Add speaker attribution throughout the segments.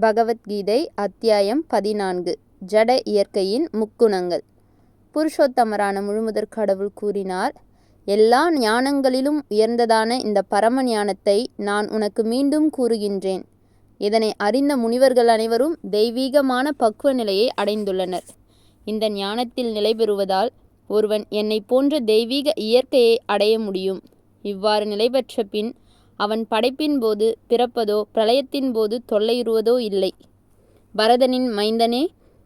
Speaker 1: பகவத்கீதை அத்தியாயம் பதினான்கு. ஜட இயற்கையின் முக்குணங்கள். புருஷோத்தமரான முழுமுதற் கடவுள் கூறினார் எல்லா ஞானங்களிலும் உயர்ந்ததான இந்த பரம ஞானத்தை நான் உனக்கு மீண்டும் கூறுகின்றேன். இதனை அறிந்த முனிவர்கள் அனைவரும் தெய்வீகமான பக்குவ நிலையை அடைந்துள்ளனர். இந்த ஞானத்தில் நிலை பெறுவதால் ஒருவன் என்னை போன்ற தெய்வீக இயற்கையை அடைய முடியும். இவ்வாறு நிலை பெற்ற பின் அவன் படைப்பின் போது பிறப்பதோ பிரளயத்தின் போது தொல்லையுறுவதோ இல்லை. பரதனின் மைந்தனே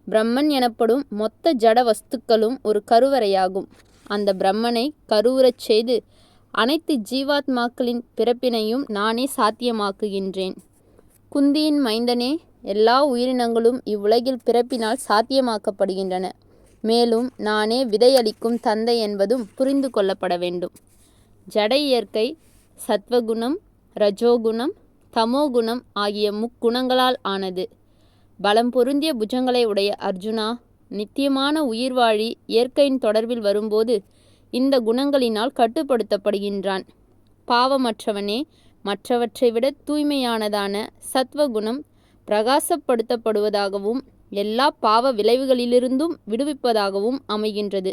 Speaker 1: பிரம்மன் எனப்படும் மொத்த ஜட வஸ்துக்களும் ஒரு கருவறையாகும். அந்த பிரம்மனை கருவுறச் செய்து அனைத்து ஜீவாத்மாக்களின் பிறப்பினையும் நானே சாத்தியமாக்குகின்றேன். குந்தியின் மைந்தனே எல்லா உயிரினங்களும் இவ்வுலகில் பிறப்பினால் சாத்தியமாக்கப்படுகின்றன. மேலும் நானே விதையளிக்கும் தந்தை என்பதும் புரிந்து கொள்ளப்பட வேண்டும். ஜட இயற்கை சத்வகுணம் ரஜோகுணம் தமோகுணம் ஆகிய முக்குணங்களால் ஆனது. பலம் பொருந்திய புஜங்களை உடைய அர்ஜுனா நித்தியமான உயிர்வாழி இயற்கையின் தொடர்பில் வரும்போது இந்த குணங்களினால் கட்டுப்படுத்தப்படுகின்றான். பாவமற்றவனே மற்றவற்றை விட தூய்மையானதான சத்வகுணம் பிரகாசப்படுத்தப்படுவதாகவும் எல்லா பாவ விளைவுகளிலிருந்தும் விடுவிப்பதாகவும் அமைகின்றது.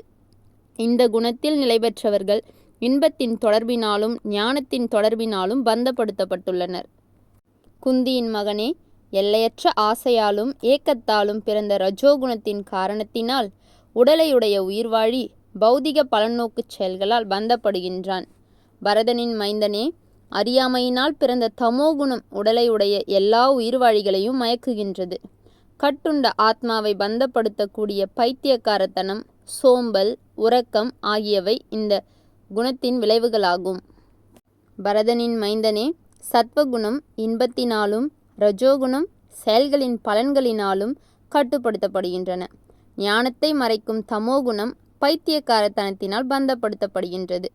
Speaker 1: இந்த குணத்தில் நிலை பெற்றவர்கள் இன்பத்தின் தொடர்பினாலும் ஞானத்தின் தொடர்பினாலும் பந்தப்படுத்தப்பட்டுள்ளனர். குந்தியின் மகனே எல்லையற்ற ஆசையாலும் ஏக்கத்தாலும் பிறந்த ரஜோகுணத்தின் காரணத்தினால் உடலையுடைய உயிர்வாழி பௌதிக பலநோக்குச் செயல்களால் பந்தப்படுகின்றான். பரதனின் மைந்தனே அறியாமையினால் பிறந்த தமோகுணம் உடலையுடைய எல்லா உயிர்வாழிகளையும் மயக்குகின்றது. கட்டுண்ட ஆத்மாவை பந்தப்படுத்தக்கூடிய பைத்தியக்காரத்தனம் சோம்பல் உறக்கம் ஆகியவை இந்த குணத்தின் விளைவுகளாகும். பரதனின் மைந்தனே சத்வகுணம் இன்பத்தினாலும் ரஜோகுணம் செயல்களின் பலன்களினாலும் கட்டுப்படுத்தப்படுகின்றன. ஞானத்தை மறைக்கும் தமோகுணம் பைத்தியக்காரத்தனத்தினால் பந்தப்படுத்தப்படுகின்றது.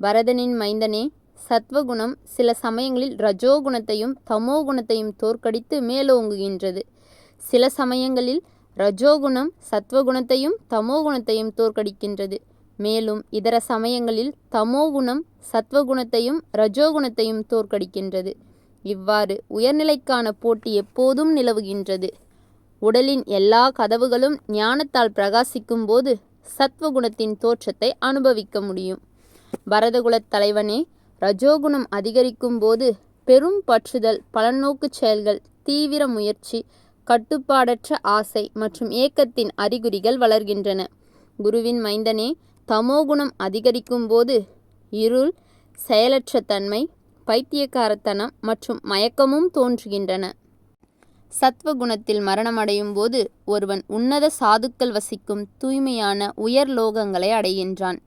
Speaker 1: பரதனின் மைந்தனே சத்வகுணம் சில சமயங்களில் ரஜோகுணத்தையும் தமோகுணத்தையும் தோற்கடித்து மேலோங்குகின்றது. சில சமயங்களில் ரஜோகுணம் சத்வகுணத்தையும் தமோகுணத்தையும் தோற்கடிக்கின்றது. மேலும் இதர சமயங்களில் தமோகுணம் சத்வகுணத்தையும் ரஜோகுணத்தையும் தோற்கடிக்கின்றது. இவ்வாறு உயர்நிலைக்கான போட்டி எப்போதும் நிலவுகின்றது. உடலின் எல்லா கதவுகளும் ஞானத்தால் பிரகாசிக்கும் போது சத்வகுணத்தின் தோற்றத்தை அனுபவிக்க முடியும். பரதகுலத் தலைவனே ரஜோகுணம் அதிகரிக்கும் போது பெரும் பற்றுதல் பலநோக்கு செயல்கள் தீவிர முயற்சி கட்டுப்பாடற்ற ஆசை மற்றும் ஏக்கத்தின் அறிகுறிகள் வளர்கின்றன. குருவின் மைந்தனே தமோகுணம் அதிகரிக்கும் போது இருள் செயலற்ற தன்மை பைத்தியக்காரத்தனம் மற்றும் மயக்கமும் தோன்றுகின்றன. சத்வகுணத்தில் மரணமடையும் போது ஒருவன் உன்னத சாதுக்கள் வசிக்கும் தூய்மையான உயர் லோகங்களை அடைகின்றான்.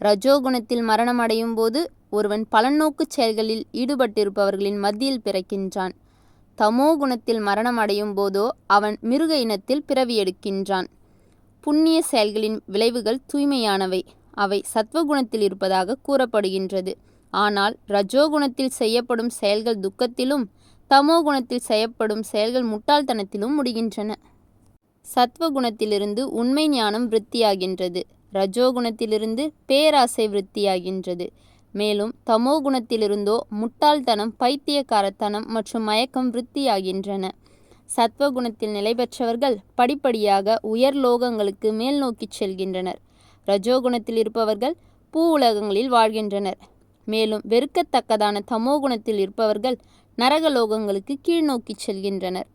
Speaker 1: ரஜோகுணத்தில் மரணமடையும் போது ஒருவன் பலநோக்கு செயல்களில் ஈடுபட்டிருப்பவர்களின் மத்தியில் பிறக்கின்றான். தமோ குணத்தில் மரணம் அடையும் போதோ அவன் மிருக இனத்தில் பிறவி எடுக்கின்றான் புண்ணிய செயல்களின் விளைவுகள் தூய்மையானவை. அவை சத்வகுணத்தில் இருப்பதாக கூறப்படுகின்றது. ஆனால் ரஜோகுணத்தில் செய்யப்படும் செயல்கள் துக்கத்திலும் தமோ குணத்தில் செய்யப்படும் செயல்கள் முட்டாள்தனத்திலும் முடிகின்றன. சத்வகுணத்திலிருந்து உண்மை ஞானம் விருத்தியாகின்றது. ரஜோகுணத்திலிருந்து பேராசை விருத்தியாகின்றது. மேலும் தமோ குணத்திலிருந்தோ முட்டாள்தனம் பைத்தியக்காரத்தனம் மற்றும் மயக்கம் விருத்தியாகின்றன. சத்வகுணத்தில் நிலை பெற்றவர்கள் படிப்படியாக உயர் லோகங்களுக்கு மேல் நோக்கிச் செல்கின்றனர். ரஜோகுணத்தில் இருப்பவர்கள் பூ உலகங்களில் வாழ்கின்றனர். மேலும் வெறுக்கத்தக்கதான தமோகுணத்தில் இருப்பவர்கள் நரகலோகங்களுக்கு கீழ்நோக்கி செல்கின்றனர்.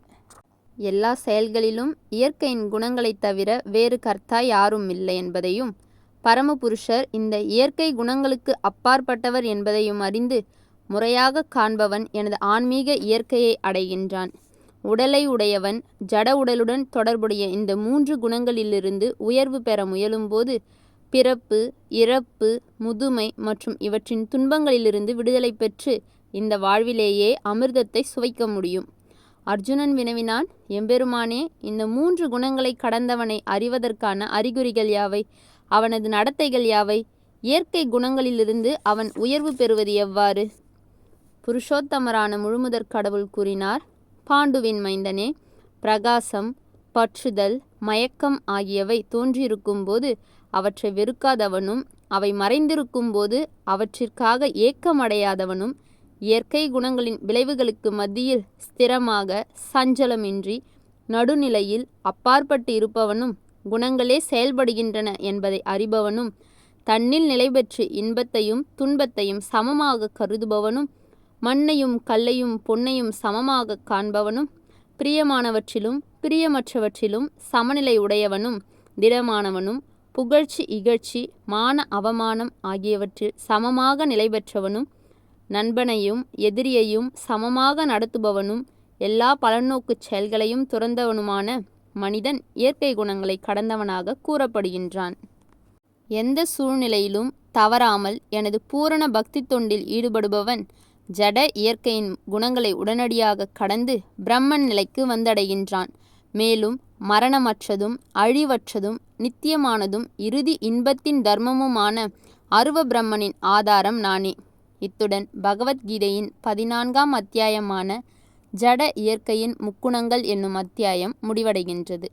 Speaker 1: எல்லா செயல்களிலும் இயற்கையின் குணங்களைத் தவிர வேறு கர்த்தா யாரும் இல்லை என்பதையும் பரமபுருஷர் இந்த இயற்கை குணங்களுக்கு அப்பாற்பட்டவர் என்பதையும் அறிந்து முறையாக காண்பவன் எனது ஆன்மீக இயற்கையை அடைகின்றான். உடலை உடையவன் ஜட உடலுடன் தொடர்புடைய இந்த மூன்று குணங்களிலிருந்து உயர்வு பெற முயலும்போது பிறப்பு இறப்பு முதுமை மற்றும் இவற்றின் துன்பங்களிலிருந்து விடுதலை பெற்று இந்த வாழ்விலேயே அமிர்தத்தை சுவைக்க முடியும். அர்ஜுனன் வினவினான் எம்பெருமானே இந்த மூன்று குணங்களை கடந்தவனை அறிவதற்கான அறிகுறிகள் யாவை? அவனது நடத்தைகள் யாவை? இயற்கை குணங்களிலிருந்து அவன் உயர்வு பெறுவது எவ்வாறு? புருஷோத்தமரான முழுமுதற் கடவுள் கூறினார் பாண்டுவின் மைந்தனே பிரகாசம் பற்றுதல் மயக்கம் ஆகியவை தோன்றியிருக்கும்போது அவற்றை வெறுக்காதவனும் அவை மறைந்திருக்கும்போது அவற்றிற்காக ஏக்கமடையாதவனும் இயற்கை குணங்களின் விளைவுகளுக்கு மத்தியில் ஸ்திரமாக சஞ்சலமின்றி நடுநிலையில் அப்பாற்பட்டு இருப்பவனும் குணங்களே செயல்படுகின்றன என்பதை அறிபவனும் தன்னில் நிலைபெற்று இன்பத்தையும் துன்பத்தையும் சமமாக கருதுபவனும் மண்ணையும் கல்லையும் பொன்னையும் சமமாக காண்பவனும் பிரியமானவற்றிலும் பிரியமற்றவற்றிலும் சமநிலை உடையவனும் திடமானவனும் புகழ்ச்சி இகழ்ச்சி மான அவமானம் ஆகியவற்றில் சமமாக நிலை பெற்றவனும் நண்பனையும் எதிரியையும் சமமாக நடத்துபவனும் எல்லா பலநோக்குச் செயல்களையும் துறந்தவனுமான மனிதன் இயற்கை குணங்களை கடந்தவனாக கூறப்படுகின்றான். எந்த சூழ்நிலையிலும் தவறாமல் எனது பூரண பக்தி தொண்டில் ஈடுபடுபவன் ஜட இயற்கையின் குணங்களை உடனடியாக கடந்து பிரம்மன் நிலைக்கு வந்தடைகின்றான். மேலும் மரணமற்றதும் அழிவற்றதும் நித்தியமானதும் இறுதி இன்பத்தின் தர்மமுமான அருவ பிரம்மனின் ஆதாரம் நானே. இத்துடன் பகவத்கீதையின் பதினான்காம் அத்தியாயமான ஜட இயற்கையின் முக்குணங்கள் என்னும் அத்தியாயம் முடிவடைகின்றது.